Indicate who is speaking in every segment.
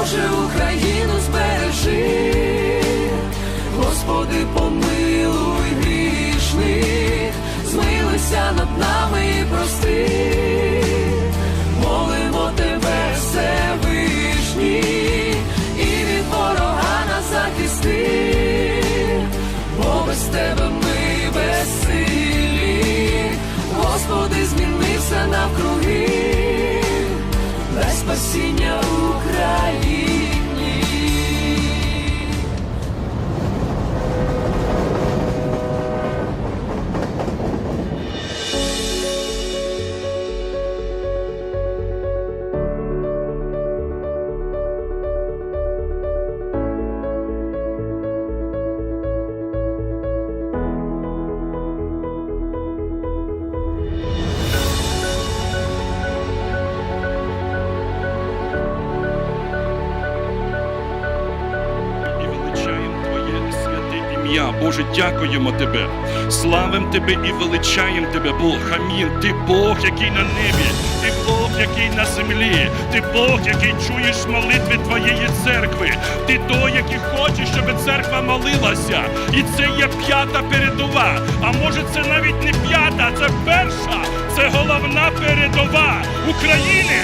Speaker 1: Боже, Україну збережи, Господи, помилуй грішних, змилися над нами і прости, молимо тебе, Всевишній, і від ворога нас захисти, бо без тебе ми безсилі, Господи, зміни все навкруги, дай спасіння
Speaker 2: Боже, дякуємо Тебе. Славим Тебе і величаємо Тебе, Бог. Амін. Ти Бог, який на небі, ти Бог, який на землі, ти Бог, який чуєш молитви Твоєї церкви. Ти той, який хочеш, щоб церква молилася. І це є п'ята передова. А може, це навіть не п'ята, це перша. Це головна передова України,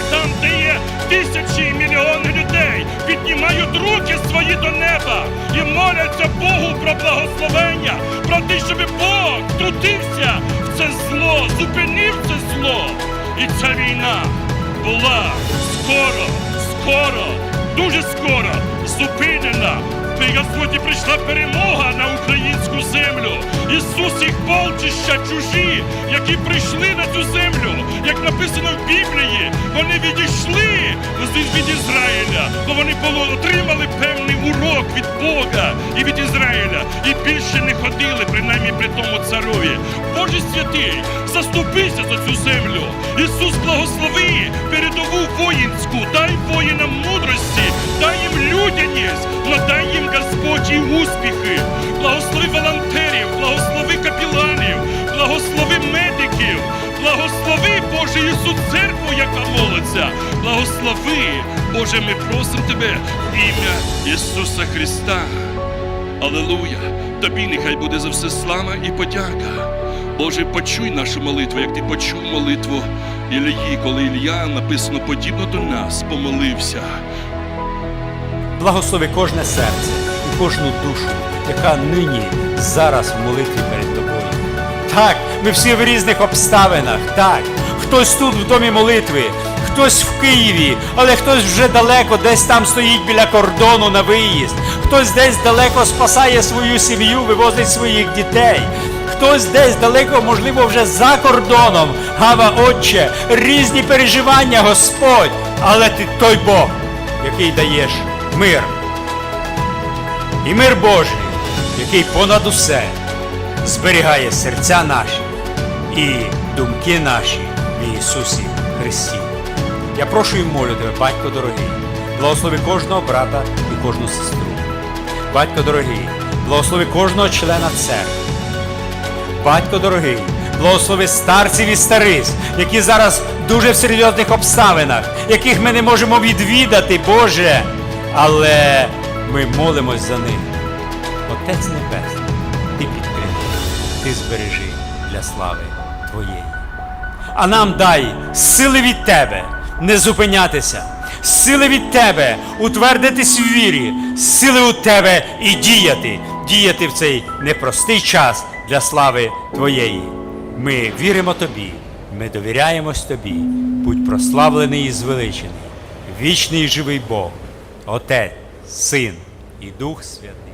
Speaker 2: моляться Богу про благословення, про те, щоб Бог трудився в це зло, зупинив це зло. І ця війна була скоро, скоро, дуже скоро зупинена. І Господі прийшла перемога на українську землю. Ісус їх полчища чужі, які прийшли на цю землю, як написано в Біблії, вони відійшли від Ізраїля, бо вони отримали певний урок від Бога і від Ізраїля, і більше не ходили, принаймні при тому царові. Боже святий, заступися за цю землю. Ісус благослови передову воїнську, дай воїнам мудрості, дай їм людяність, надай їм Господь і успіхи. Благослови волонтерів, благослови капіланів, благослови медиків, благослови Боже Ісу церкву, яка молиться. Благослови, Боже, ми просимо Тебе в ім'я Ісуса Христа. Алелуя! Тобі нехай буде за все слава і подяка. Боже, почуй нашу молитву, як ти почув молитву Ілії, коли Ілля написано подібно до нас, помолився.
Speaker 3: Благослови кожне серце і кожну душу, яка нині зараз в молитві перед тобою. Так, ми всі в різних обставинах. Так, хтось тут в домі молитви, хтось в Києві, але хтось вже далеко, десь там стоїть біля кордону на виїзд. Хтось десь далеко спасає свою сім'ю, вивозить своїх дітей. Хтось десь далеко, можливо, вже за кордоном. Гава, Отче, різні переживання, Господь. Але ти той Бог, який даєш мир. І мир Божий, який понад усе зберігає серця наші і думки наші в Ісусі Христі. Я прошу і молю тебе, батько дорогий, благослови кожного брата і кожну сестру. Батько дорогий, благослови кожного члена церкви. Батько дорогий, благослови старців і стариць, які зараз дуже в серйозних обставинах, яких ми не можемо відвідати, Боже. Але ми молимось за них. Отець Небесний, Ти підтримуй, Ти збережи для слави Твоєї. А нам дай сили від Тебе не зупинятися, сили від Тебе утвердитись в вірі, сили у Тебе і діяти, діяти в цей непростий час для слави Твоєї. Ми віримо Тобі, ми довіряємось Тобі. Будь прославлений і звеличений, вічний і живий Бог, Отець, Син і Дух Святий.